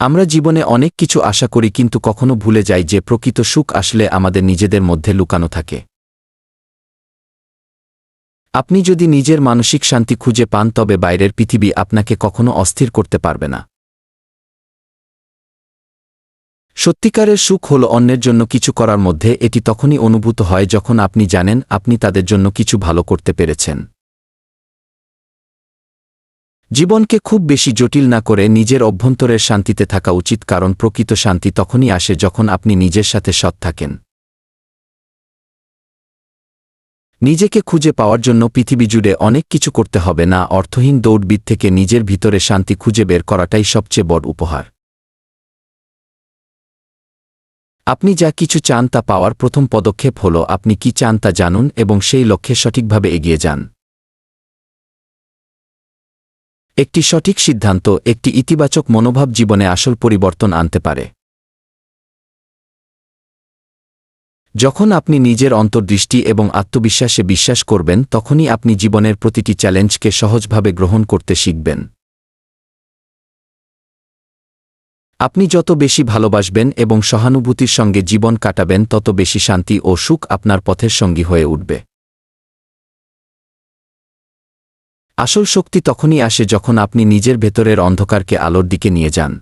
আমরা জীবনে অনেক কিছু আশা করি কিন্তু কখনো ভুলে যাই যে প্রকৃত সুখ আসলে আমাদের নিজেদের মধ্যে লুকানো থাকে। আপনি যদি নিজের মানসিক শান্তি খুঁজে পান তবে বাইরের পৃথিবী আপনাকে কখনো অস্থির করতে পারবে না। সত্যিকারের সুখ হল অন্যের জন্য কিছু করার মধ্যে এটি তখনই অনুভূত হয় যখন আপনি জানেন আপনি তাদের জন্য কিছু ভালো করতে পেরেছেন। জীবনকে খুব বেশি জটিল না করে নিজের অভ্যন্তরের শান্তিতে থাকা উচিত, কারণ প্রকৃত শান্তি তখনই আসে যখন আপনি নিজের সাথে সৎ থাকেন। নিজেকে খুঁজে পাওয়ার জন্য পৃথিবী জুড়ে অনেক কিছু করতে হবে না, অর্থহীন দৌড়বিদ থেকে নিজের ভিতরে শান্তি খুঁজে বের করাটাই সবচেয়ে বড় উপহার। আপনি যা কিছু চান তা পাওয়ার প্রথম পদক্ষেপ হল আপনি কি চান তা জানুন এবং সেই লক্ষ্যে সঠিকভাবে এগিয়ে যান। একটি সঠিক সিদ্ধান্ত, একটি ইতিবাচক মনোভাব জীবনে আসল পরিবর্তন আনতে পারে। যখন আপনি নিজের অন্তর্দৃষ্টি এবং আত্মবিশ্বাসে বিশ্বাস করবেন, তখনই আপনি জীবনের প্রতিটি চ্যালেঞ্জকে সহজভাবে গ্রহণ করতে শিখবেন। আপনি যত বেশি ভালোবাসবেন এবং সহানুভূতির সঙ্গে জীবন কাটাবেন, তত বেশি শান্তি ও সুখ আপনার পথের সঙ্গী হয়ে উঠবে। আসল শক্তি তখনই আসে যখন আপনি নিজের ভেতরের অন্ধকারকে আলোর দিকে নিয়ে যান।